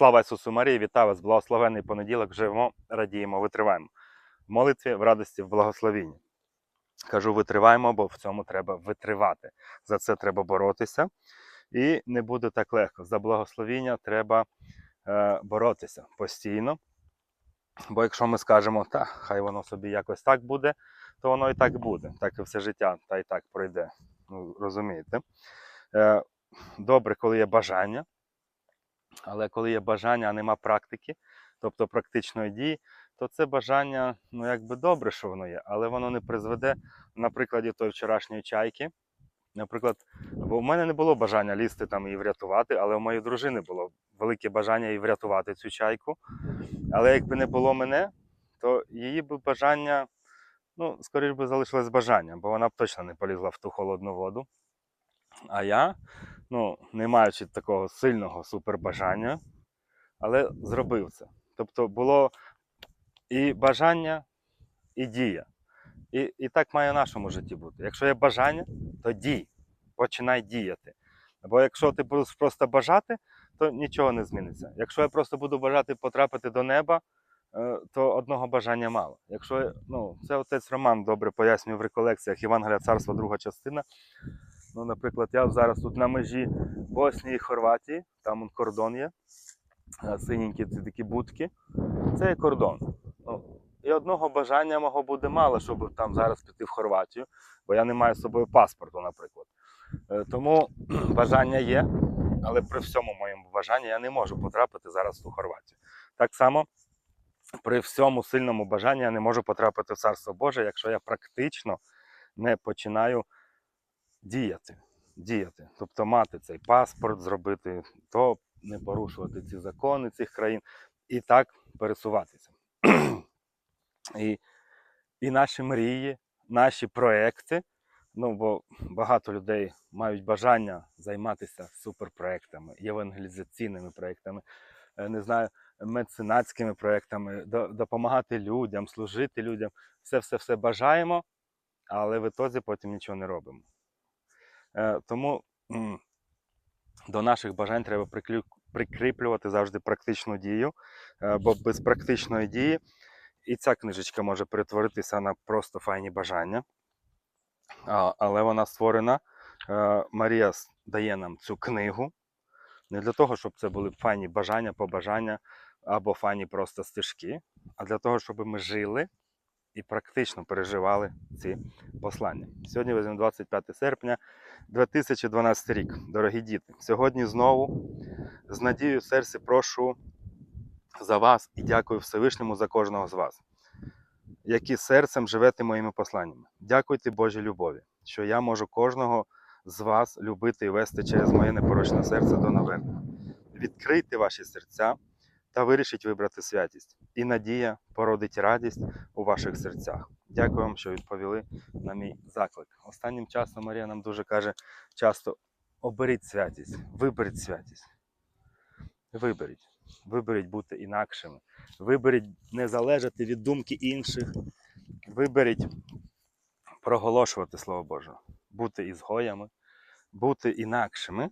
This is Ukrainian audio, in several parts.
Слава Ісусу Марії, вітаю вас, благословений понеділок. Живемо, радіємо, витриваємо. В молитві, в радості, в благословінні. Кажу, витриваємо, бо в цьому треба витривати. За це треба боротися. І не буде так легко. За благословіння треба е, боротися постійно. Бо якщо ми скажемо, та хай воно собі якось так буде, то воно і так буде. Так і все життя, та і так пройде. Ну, розумієте? Е, добре, коли є бажання, але коли є бажання, а нема практики, тобто практичної дії, то це бажання, ну якби добре, що воно є, але воно не призведе, на прикладі тої вчорашньої чайки. Наприклад, бо в мене не було бажання лізти там і врятувати, але у моєї дружини було велике бажання і врятувати цю чайку. Але якби не було мене, то її би бажання, ну, скоріш би залишилось бажання, бо вона б точно не полізла в ту холодну воду. А я, ну, не маючи такого сильного супербажання, але зробив це. Тобто було і бажання, і дія. І, і так має в нашому житті бути. Якщо є бажання, то дій, починай діяти. Бо якщо ти будеш просто бажати, то нічого не зміниться. Якщо я просто буду бажати потрапити до неба, е, то одного бажання мало. Якщо ну, це отець Роман добре пояснює в реколекціях Євангелія Царства, друга частина. Ну, наприклад, я зараз тут на межі Боснії і Хорватії, там он кордон є, е, синенькі ці такі будки. Це є кордон. Ну, і одного бажання мого буде мало, щоб там зараз піти в Хорватію, бо я не маю з собою паспорту, наприклад. Е, Тому бажання є, але при всьому моєму бажанні я не можу потрапити зараз в Хорватію. Так само при всьому сильному бажанні я не можу потрапити в Царство Боже, якщо я практично не починаю діяти. діяти. Тобто мати цей паспорт, зробити то, не порушувати ці закони цих країн і так пересуватися. і, і наші мрії, наші проекти. Ну, бо багато людей мають бажання займатися суперпроектами, євангелізаційними проектами, е, не знаю, меценатськими проектами, допомагати людям, служити людям. Все, все, все бажаємо, але в ітозі потім нічого не робимо. Е, Тому до наших бажань треба прикріплювати завжди практичну дію, е, бо без практичної дії і ця книжечка може перетворитися на просто файні бажання. Але вона створена. е, Марія дає нам цю книгу не для того, щоб це були файні бажання, побажання або файні просто стежки, а для того, щоб ми жили і практично переживали ці послання. Сьогодні візьмемо 25 серпня 2012 рік. Дорогі діти, сьогодні знову з надією в серці прошу за вас і дякую Всевишньому за кожного з вас, які серцем живете моїми посланнями. Дякуйте Божій любові, що я можу кожного з вас любити і вести через моє непорочне серце до навернення. Відкрийте ваші серця та вирішіть вибрати святість. І надія породить радість у ваших серцях. Дякую вам, що відповіли на мій заклик. Останнім часом Марія нам дуже каже часто: оберіть святість, виберіть святість. Виберіть. Виберіть бути інакшими. Виберіть не залежати від думки інших. Виберіть проголошувати Слово Боже, бути ізгоями, бути інакшими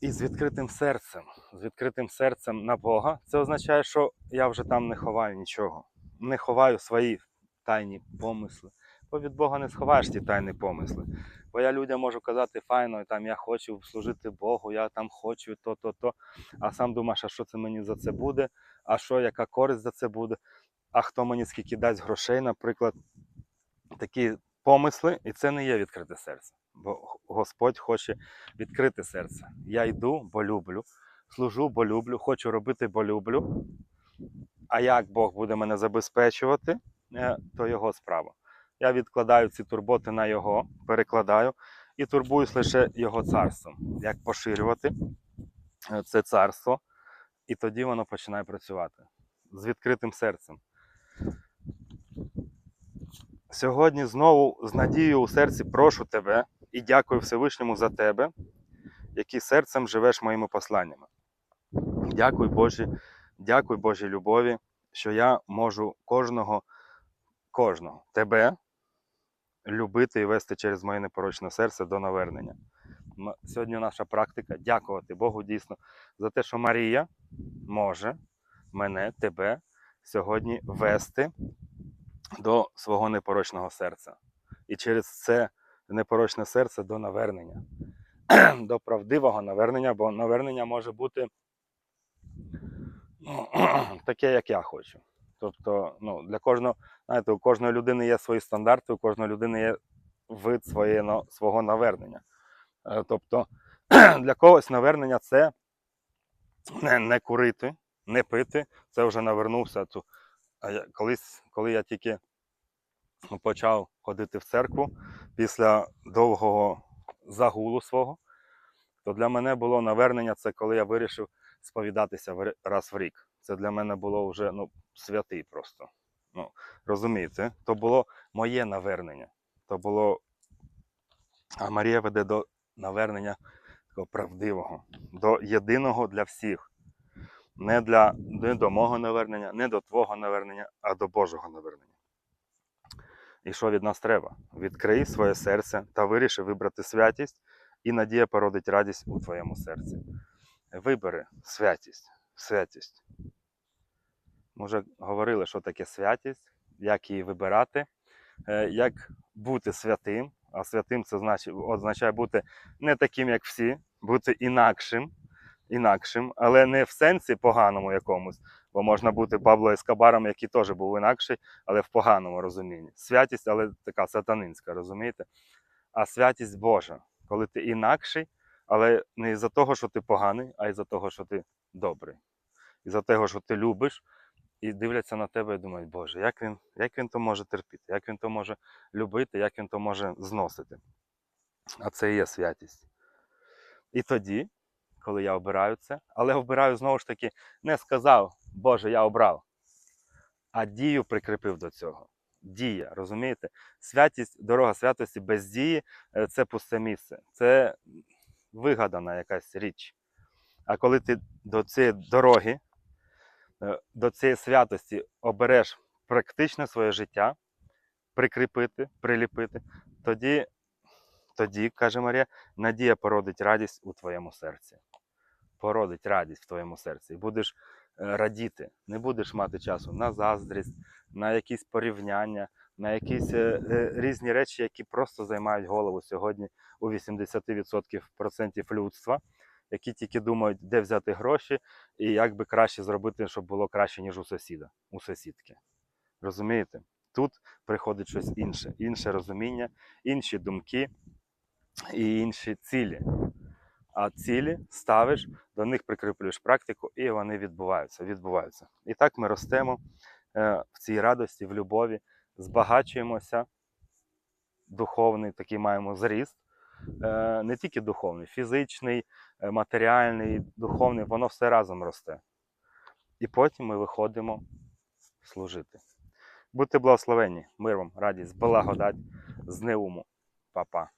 і з відкритим серцем. З відкритим серцем на Бога. Це означає, що я вже там не ховаю нічого. Не ховаю свої тайні помисли. Бо від Бога не сховаєш ті тайні помисли. Бо я людям можу казати файно, там я хочу служити Богу, я там хочу то, то, то. А сам думаєш, а що це мені за це буде, а що, яка користь за це буде, а хто мені скільки дасть грошей, наприклад. Такі помисли, і це не є відкрите серце. Бо Господь хоче відкрити серце. Я йду, бо люблю, служу, бо люблю, хочу робити, бо люблю. А як Бог буде мене забезпечувати, е, то його справа. Я відкладаю ці турботи на його, перекладаю і турбуюсь лише його царством. Як поширювати е, це царство, і тоді воно починає працювати з відкритим серцем. Сьогодні знову з надією у серці прошу тебе і дякую Всевишньому за тебе, який серцем живеш моїми посланнями. Дякую Божі, дякую Божій любові, що я можу кожного, кожного тебе любити і вести через моє непорочне серце до навернення. сьогодні наша практика дякувати Богу дійсно за те, що Марія може мене, тебе сьогодні вести до свого непорочного серця. І через це непорочне серце до навернення, до правдивого навернення, бо навернення може бути ну, таке, як я хочу. Тобто, ну, для кожного, знаєте, у кожної людини є свої стандарти, у кожної людини є вид своє, свого навернення. Е, Тобто, для когось навернення це не, не курити, не пити, це вже навернувся. Колись, коли я тільки почав ходити в церкву після довгого загулу свого, то для мене було навернення це коли я вирішив сповідатися раз в рік. Це для мене було вже ну, святий просто. Ну, розумієте? То було моє навернення. То було. А Марія веде до навернення такого правдивого, до єдиного для всіх. Не, для, не до мого навернення, не до твого навернення, а до Божого навернення. І що від нас треба? Відкрий своє серце та виріши вибрати святість, і надія породить радість у твоєму серці. Вибери святість, святість. Ми вже говорили, що таке святість, як її вибирати, е, як бути святим. А святим це означає бути не таким, як всі, бути інакшим, інакшим, але не в сенсі поганому якомусь, бо можна бути Пабло Ескабаром, який теж був інакший, але в поганому розумінні. Святість, але така сатанинська, розумієте? А святість Божа, коли ти інакший, але не із-за того, що ти поганий, а із-за того, що ти добрий. Із-за того, що ти любиш, і дивляться на тебе і думають, Боже, як він, як він то може терпіти, як він то може любити, як він то може зносити. А це і є святість. І тоді, коли я обираю це, але обираю знову ж таки, не сказав, Боже, я обрав, а дію прикріпив до цього. Дія, розумієте? Святість, дорога святості без дії е, це пусте місце. Це вигадана якась річ. А коли ти до цієї дороги, е, до цієї святості обереш практичне своє життя, прикріпити, приліпити, тоді, тоді, каже Марія, надія породить радість у твоєму серці. Породить радість в твоєму серці. І будеш е, радіти, не будеш мати часу на заздрість, на якісь порівняння, на якісь е, е, різні речі, які просто займають голову сьогодні у 80% процентів людства, які тільки думають, де взяти гроші і як би краще зробити, щоб було краще, ніж у сусіда, у сусідки. Розумієте? Тут приходить щось інше, інше розуміння, інші думки і інші цілі. А цілі ставиш, до них прикріплюєш практику, і вони відбуваються. відбуваються. І так ми ростемо е, в цій радості, в любові, збагачуємося, духовний такий маємо зріст, е, не тільки духовний, фізичний, е, матеріальний, духовний, воно все разом росте. І потім ми виходимо служити. Будьте благословені, мир вам, радість, благодать, з неуму. Па-па.